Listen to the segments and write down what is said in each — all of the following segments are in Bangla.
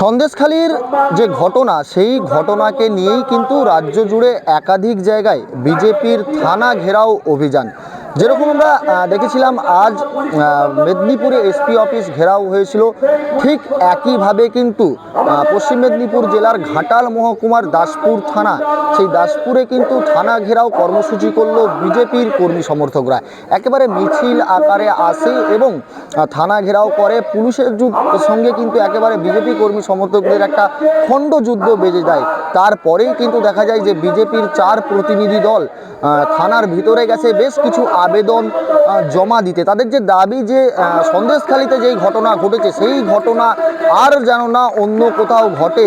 সন্দেশখালির যে ঘটনা, সেই ঘটনাকে নিয়েই কিন্তু রাজ্য জুড়ে একাধিক জায়গায় বিজেপির থানা ঘেরাও অভিযান। যেরকম আমরা দেখেছিলাম আজ মেদিনীপুরে এসপি অফিস ঘেরাও হয়েছিল, ঠিক একইভাবে কিন্তু পশ্চিম মেদিনীপুর জেলার ঘাটাল মহকুমার দাসপুর থানা, সেই দাসপুরে কিন্তু থানা ঘেরাও কর্মসূচি করল বিজেপির কর্মী সমর্থকরা। একেবারে মিছিল আকারে আসে এবং থানা ঘেরাও করে। পুলিশের সঙ্গে কিন্তু একেবারে বিজেপি কর্মী সমর্থকদের একটা খণ্ড যুদ্ধ বেজে যায়। তারপরেই কিন্তু দেখা যায় যে বিজেপির চার প্রতিনিধি দল থানার ভিতরে গেছে। বেশ কিছু আবেদন জমা দিতে। তাদের যে দাবি যে সন্দেশখালিতে যেই ঘটনা ঘটেছে, সেই ঘটনা আর যেন না অন্য কোথাও ঘটে,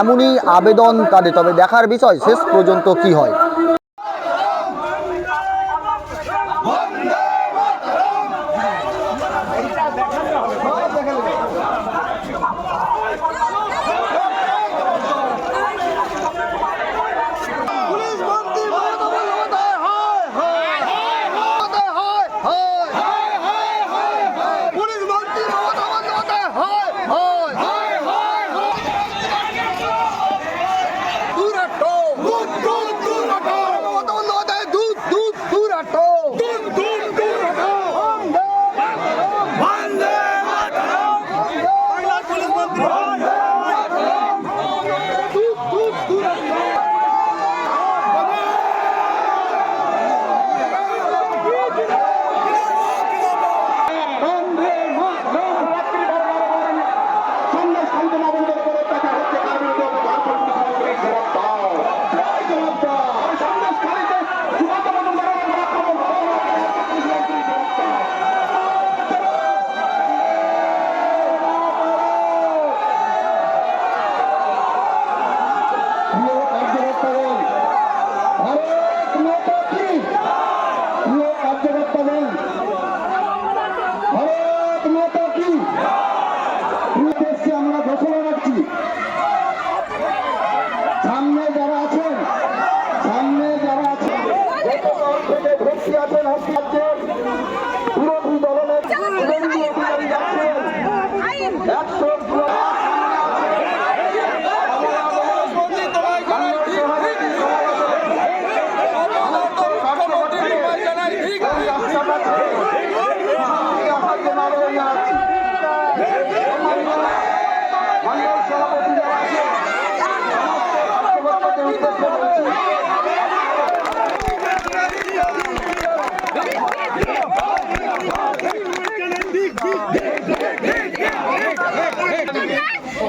এমনই আবেদন তাদের। তবে দেখার বিষয়, শেষ পর্যন্ত কি হয়?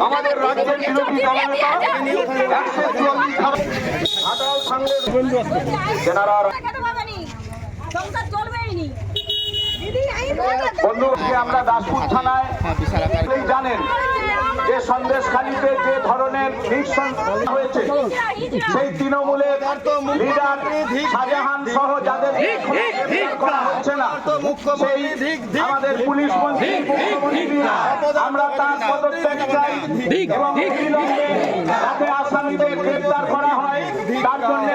আমাদের রাজ্যের বিরোধী দলনেতা একশো চুয়াল্লিশ ঘাটাল সাংগঠনিক তেনারা সংসার চলবেই নি বন্ধুকে আমরা দাসপুর থানায় জানেন যে সন্দেশখালীতে যে ধরনের নিঃসন হয়েছে সেই তৃণমূলের লিডার শাহজাহান সহ যাদের গ্রেফতার করা হচ্ছে না সেই আমাদের পুলিশ মন্ত্রী আমরা তার পদত্যাগ চাই এবং তাকে আসামিদের গ্রেফতার করা হয় তার জন্য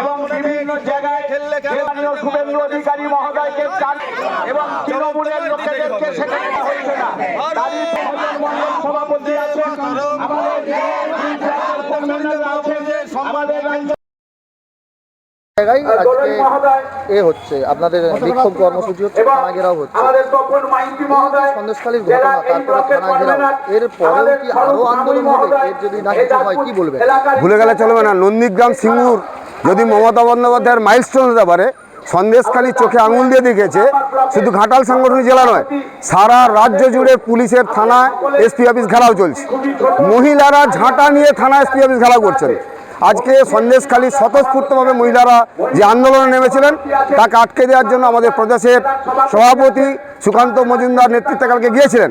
এবং বিভিন্ন জায়গায় শুভেন্দু অধিকারী মহোদয়কে এবং তৃণমূলের লোকেদেরকে সেখানে সভাপতি আছেন। আমাদের জায়গায় আজকে এ হচ্ছে। আপনাদের বিক্ষোভ কর্মসূচি হচ্ছে এবং থানা ঘেরাও হচ্ছে। আমাদের তপন মাইতি মহোদয় সন্দেশখালীর ঘটনা তারপরে থানা ঘেরাও এর পরেও কি আরও আন্দোলন হবে? এর যদি না কিছু হয় কি বলবেন? ভুলে গেলে চলবে না। নন্দীগ্রাম সিঙ্গুর যদি মমতা বন্দ্যোপাধ্যায়ের মাইলস্টোন হতে পারে সন্দেশখালী চোখে আঙুল দিয়ে দেখেছে, শুধু ঘাটাল সাংগঠনিক জেলা নয়, সারা রাজ্য জুড়ে পুলিশের থানা এসপি অফিস ঘেরাও চলছে। মহিলারা ঝাঁটা নিয়ে থানা এসপি অফিস ঘেরাও করছেন। আজকে সন্দেশখালী স্বতঃস্ফূর্তভাবে মহিলারা যে আন্দোলনে নেমেছিলেন, তাকে আটকে দেওয়ার জন্য আমাদের প্রদেশের সভাপতি সুকান্ত মজুমদার নেতৃত্বে কালকে গিয়েছিলেন।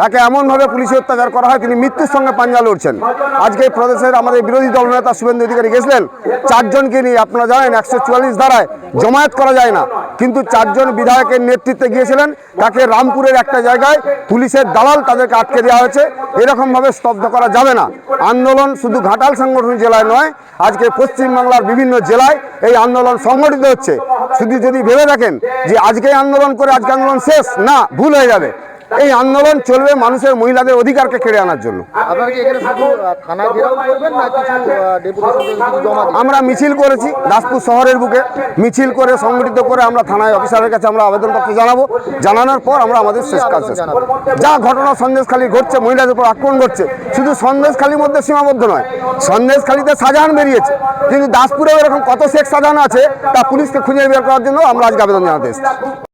তাকে এমনভাবে পুলিশে অত্যাচার করা হয়, তিনি মৃত্যুর সঙ্গে পাঞ্জা লড়ছেন। আজকে প্রদেশের আমাদের বিরোধী দলনেতা শুভেন্দু অধিকারী গেছিলেন। চারজনকে নিয়ে আপনারা জানেন, একশো চুয়াল্লিশ ধারায় জমায়েত করা যায় না। কিন্তু চারজন বিধায়কের নেতৃত্বে গিয়েছিলেন। তাকে রামপুরের একটা জায়গায় পুলিশের দালাল তাদেরকে আটকে দেওয়া হয়েছে। এরকমভাবে স্তব্ধ করা যাবে না। আন্দোলন শুধু ঘাটাল সংগঠন জেলায় নয়, আজকে পশ্চিমবাংলার বিভিন্ন জেলায় এই আন্দোলন সংগঠিত হচ্ছে। শুধু যদি ভেবে দেখেন যে আজকে আন্দোলন করে আজকে আন্দোলন শেষ, না, ভুল হয়ে যাবে। এই আন্দোলন চলবে মানুষের মহিলাদের অধিকারকে কেড়ে আনার জন্য। আপনারা কি এখানে শুধু আহ, থানা ঘেরাও করবেন না কিছু ডেপুটেশন জমা দিবেন? আমরা মিছিল করেছি দাসপুর শহরের বুকে মিছিল করে সংগঠিত করে আমরা থানায় অফিসারের কাছে আমরা আবেদনপত্র জানাব। জানানোর পর আমরা আমাদের শেষ কাজ শেষ করব। যা ঘটনা সন্দেশখালী ঘটছে মহিলাদের উপর আক্রমণ ঘটছে শুধু সন্দেশখালীর মধ্যে সীমাবদ্ধ নয় সন্দেশখালীতে শাহজাহান বেরিয়েছে। কিন্তু দাসপুরেও এরকম কত শেখ শাহজাহান আছে তা পুলিশকে খুঁজে বের করার জন্য আমরা আজকে আবেদন জানাতে এসেছি।